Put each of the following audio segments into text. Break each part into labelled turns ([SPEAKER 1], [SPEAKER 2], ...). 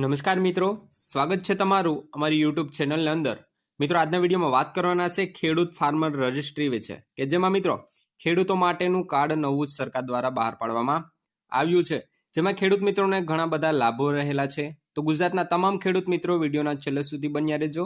[SPEAKER 1] નમસ્કાર મિત્રો, સ્વાગત છે તમારું અમારી યુટ્યુબ ચેનલની અંદર. મિત્રો, આજના વિડીયોમાં વાત કરવાના છે ખેડૂત ફાર્મર રજિસ્ટ્રી વિશે, કે જેમાં મિત્રો, ખેડૂતો માટેનું કાર્ડ નવું જ સરકાર દ્વારા બહાર પાડવામાં આવ્યું છે. જેમાં ખેડૂત મિત્રોને ઘણા બધા લાભો રહેલા છે. તો ગુજરાતના તમામ ખેડૂત મિત્રો વિડીયોના છેલ્લે સુધી બન્યા રહેજો.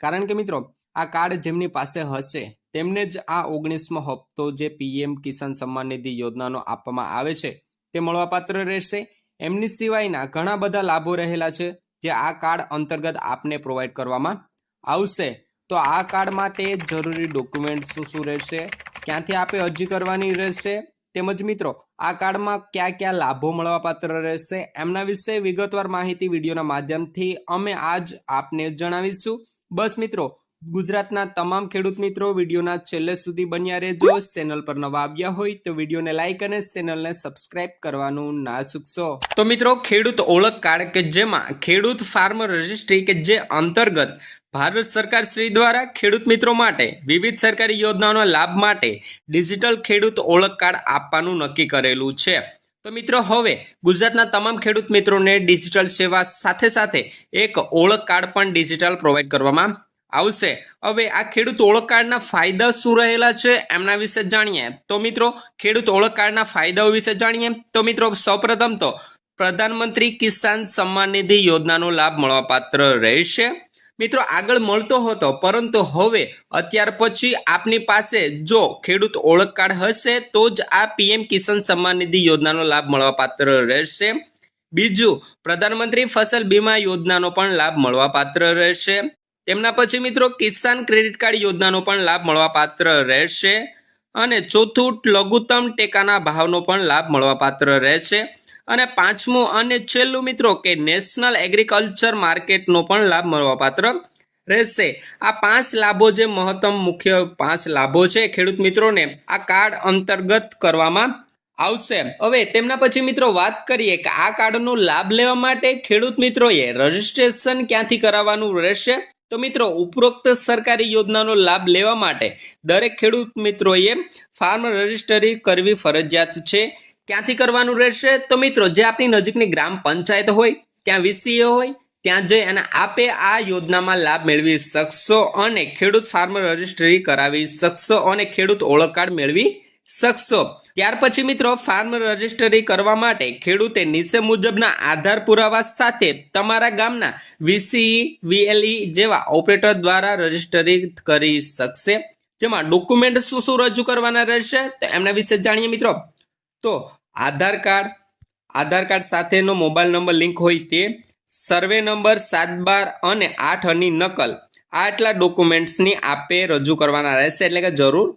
[SPEAKER 1] કારણ કે મિત્રો, આ કાર્ડ જેમની પાસે હશે, તેમને જ આ ઓગણીસમો હપ્તો જે પીએમ કિસાન સન્માન નિધિ યોજનાનો આપવામાં આવે છે, તે મળવાપાત્ર રહેશે. એમની સિવાયના ઘણા બધા લાભો રહેલા છે જે આ કાર્ડ અંતર્ગત આપને પ્રોવાઈડ કરવામાં આવશે. તો આ કાર્ડ માટે જરૂરી ડોક્યુમેન્ટ શું શું રહેશે? ક્યાંથી આપે અરજી કરવાની રહેશે? તેમજ મિત્રો, આ કાર્ડમાં કયા કયા લાભો મળવાપાત્ર રહેશે? એમના વિશે વિગતવાર માહિતી વિડીયોના માધ્યમથી અમે આજ આપને જણાવીશું. બસ મિત્રો ગુજરાતના તમામ ખેડૂત મિત્રો વિડીયોના છેલ્લે સુધી બન્યા રહેજો. ચેનલ પર નવા આવ્યા હોય તો વિડીયોને લાઈક અને ચેનલને સબસ્ક્રાઇબ કરવાનું ના ચૂકશો. તો મિત્રો, ખેડૂત ઓળખ કાર્ડ કે જેમાં ખેડૂત ફાર્મર રજિસ્ટ્રી કે જે અંતર્ગત ભારત સરકાર શ્રી દ્વારા ખેડૂત મિત્રો માટે વિવિધ સરકારી યોજનાઓના લાભ માટે ડિજિટલ ખેડૂત ઓળખ કાર્ડ આપવાનું નક્કી કરેલું છે. તો મિત્રો, હવે ગુજરાતના તમામ ખેડૂત મિત્રોને ડિજિટલ સેવા સાથે સાથે એક ઓળખ કાર્ડ પણ ડિજિટલ પ્રોવાઈડ કરવામાં આવશે. હવે આ ખેડૂત ઓળખ કાર્ડના ફાયદા શું રહેલા છે એમના વિશે જાણીએ. તો મિત્રો, ખેડૂત ઓળખ કાર્ડના ફાયદાઓ વિશે જાણીએ. તો મિત્રો, સૌપ્રથમ તો પ્રધાનમંત્રી કિસાન સન્માન નિધિ યોજનાનો લાભ મળવાપાત્ર રહેશે. મિત્રો, આગળ મળતો હતો, પરંતુ હવે અત્યાર પછી આપની પાસે જો ખેડૂત ઓળખ કાર્ડ હશે, તો જ આ પીએમ કિસાન સન્માન નિધિ યોજનાનો લાભ મળવાપાત્ર રહેશે. બીજું, પ્રધાનમંત્રી ફસલ બીમા યોજનાનો પણ લાભ મળવાપાત્ર રહેશે. તેમના પછી મિત્રો કિસાન ક્રેડિટ કાર્ડ યોજનાનો પણ લાભ મળવાપાત્ર રહેશે અને ચોથું લઘુત્તમ ટેકાના ભાવનો પણ લાભ મળવાપાત્ર રહેશે. અને પાંચમું અને છેલ્લું મિત્રો કે નેશનલ એગ્રીકલ્ચર માર્કેટનો પણ લાભ મળવાપાત્ર રહેશે. આ પાંચ લાભો જે મહત્તમ મુખ્ય પાંચ લાભો છે ખેડૂત મિત્રોને આ કાર્ડ અંતર્ગત કરવામાં આવશે. હવે તેમના પછી મિત્રો વાત કરીએ કે આ કાર્ડનો લાભ લેવા માટે ખેડૂત મિત્રોએ રજિસ્ટ્રેશન ક્યાંથી કરાવવાનું રહેશે? તો મિત્રો, ઉપરોક્ત સરકારી યોજનાનો લાભ લેવા માટે દરેક ખેડૂત મિત્રોએ ફાર્મ રજિસ્ટરી કરવી ફરજિયાત છે. ક્યાંથી કરવાનું રહેશે? તો મિત્રો, જે આપણી નજીકની ગ્રામ પંચાયત હોય, ત્યાં વીસીએ હોય, ત્યાં જઈ અને આપે આ યોજનામાં લાભ મેળવી શકશો અને ખેડૂત ફાર્મર રજિસ્ટ્રી કરાવી શકશો અને ખેડૂત ઓળખ કાર્ડ મેળવી શકશો. ત્યાર પછી મિત્રો ફાર્મ રજિસ્ટ્રી કરવા માટે ખેડૂતે નીચે મુજબના આધાર પુરાવા સાથે તમારા ગામના વીસીઈ વીએલઈ જેવા ઓપરેટર દ્વારા રજિસ્ટ્રી કરી શકશે. જેમાં ડોક્યુમેન્ટ શું શું રજૂ કરવાના રહેશે, તો એમના વિશે જાણીએ મિત્રો. તો આધાર કાર્ડ આધાર કાર્ડ સાથેનો મોબાઈલ નંબર લિંક હોય તે, સર્વે નંબર સાત બાર અને આઠની નકલ આટલા ડોક્યુમેન્ટ્સની આપે રજૂ કરવાના રહેશે. એટલે કે જરૂર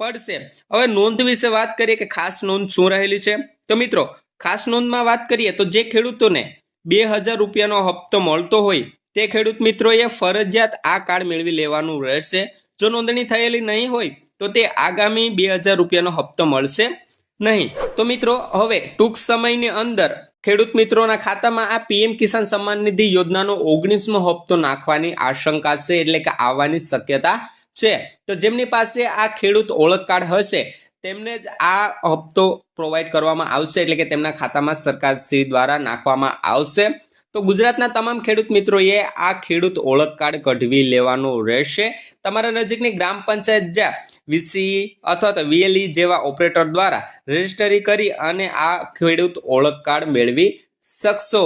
[SPEAKER 1] પડશે. હવે નોંધ વિશે વાત કરીએ કે ખાસ નોંધ શું રહેલી છે? તો મિત્રો, ખાસ નોંધમાં વાત કરીએ તો જે ખેડૂતોને બે હજાર રૂપિયાનો હપ્તો મળતો હોય, તે ખેડૂત મિત્રોએ ફરજિયાત આ કાર્ડ મેળવી લેવાનું રહેશે. જો નોંધણી થયેલી નહીં હોય, તો તે આગામી બે હજાર રૂપિયાનો હપ્તો મળશે નહીં. તો મિત્રો, હવે ટૂંક સમયની અંદર ખેડૂત મિત્રોના ખાતામાં આ પીએમ કિસાન સન્માન નિધિ યોજનાનો ઓગણીસમો હપ્તો નાખવાની આશંકા છે, એટલે કે આવવાની શક્યતા છે. તો જેમની પાસે આ ખેડૂત ઓળખ કાર્ડ હશે, તેમને જ આ હપ્તો પ્રોવાઈડ કરવામાં આવશે, એટલે કે તેમના ખાતામાં સરકાર શ્રી દ્વારા નાખવામાં આવશે. તો ગુજરાતના તમામ ખેડૂત મિત્રોએ આ ખેડૂત ઓળખ કાર્ડ કઢવી લેવાનું રહેશે. તમારા નજીકની ગ્રામ પંચાયત જ્યાં વીસી અથવા તો વીએલઈ જેવા ઓપરેટર દ્વારા રજીસ્ટરી કરી અને આ ખેડૂત ઓળખ કાર્ડ મેળવી શકશો.